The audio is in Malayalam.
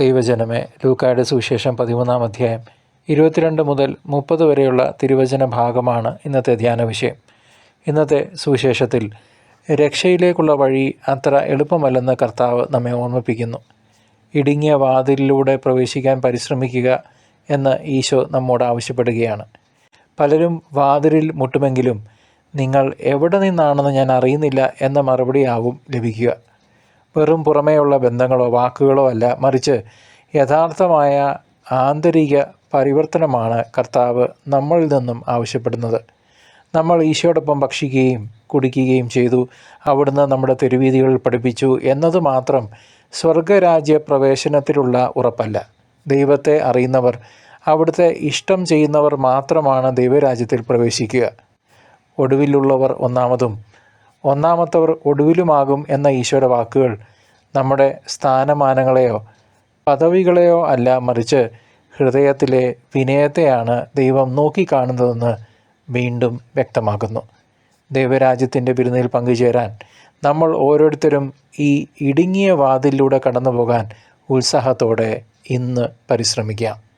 ദൈവജനമേ ലൂക്കായുടെ സുവിശേഷം പതിമൂന്നാം അധ്യായം ഇരുപത്തിരണ്ട് മുതൽ മുപ്പത് വരെയുള്ള തിരുവചന ഭാഗമാണ് ഇന്നത്തെ ധ്യാന വിഷയം. ഇന്നത്തെ സുവിശേഷത്തിൽ രക്ഷയിലേക്കുള്ള വഴി അത്ര എളുപ്പമല്ലെന്ന് കർത്താവ് നമ്മെ ഓർമ്മിപ്പിക്കുന്നു. ഇടുങ്ങിയ വാതിലിലൂടെ പ്രവേശിക്കാൻ പരിശ്രമിക്കുക എന്ന് ഈശോ നമ്മോട് ആവശ്യപ്പെടുകയാണ്. പലരും വാതിലിൽ മുട്ടുമെങ്കിലും നിങ്ങൾ എവിടെ നിന്നാണെന്ന് ഞാൻ അറിയുന്നില്ല എന്ന മറുപടിയാവും ലഭിക്കുക. വെറും പുറമേയുള്ള ബന്ധങ്ങളോ വാക്കുകളോ അല്ല മറിച്ച് യഥാർത്ഥമായ ആന്തരിക പരിവർത്തനമാണ് കർത്താവ് നമ്മളിൽ നിന്നും ആവശ്യപ്പെടുന്നത്. നമ്മൾ ഈശോടൊപ്പം ഭക്ഷിക്കുകയും കുടിക്കുകയും ചെയ്തു. അവിടുന്ന് നമ്മുടെ തെരുവീതികളിൽ പഠിപ്പിച്ചു എന്നത് മാത്രം സ്വർഗരാജ്യ പ്രവേശനത്തിലുള്ള ഉറപ്പല്ല. ദൈവത്തെ അറിയുന്നവർ അവിടുത്തെ ഇഷ്ടം ചെയ്യുന്നവർ മാത്രമാണ് ദൈവരാജ്യത്തിൽ പ്രവേശിക്കുക. ഒടുവിലുള്ളവർ ഒന്നാമതും ഒന്നാമത്തവർ ഒടുവിലുമാകും എന്ന ഈശോയുടെ വാക്കുകൾ നമ്മുടെ സ്ഥാനമാനങ്ങളെയോ പദവികളെയോ അല്ല മറിച്ച് ഹൃദയത്തിലെ വിനയത്തെയാണ് ദൈവം നോക്കിക്കാണുന്നതെന്ന് വീണ്ടും വ്യക്തമാക്കുന്നു. ദൈവരാജ്യത്തിന്റെ വിരുന്നിൽ പങ്കുചേരാൻ നമ്മൾ ഓരോരുത്തരും ഈ ഇടുങ്ങിയ വാതിലൂടെ കടന്നു പോകാൻ ഉത്സാഹത്തോടെ ഇന്ന് പരിശ്രമിക്കാം.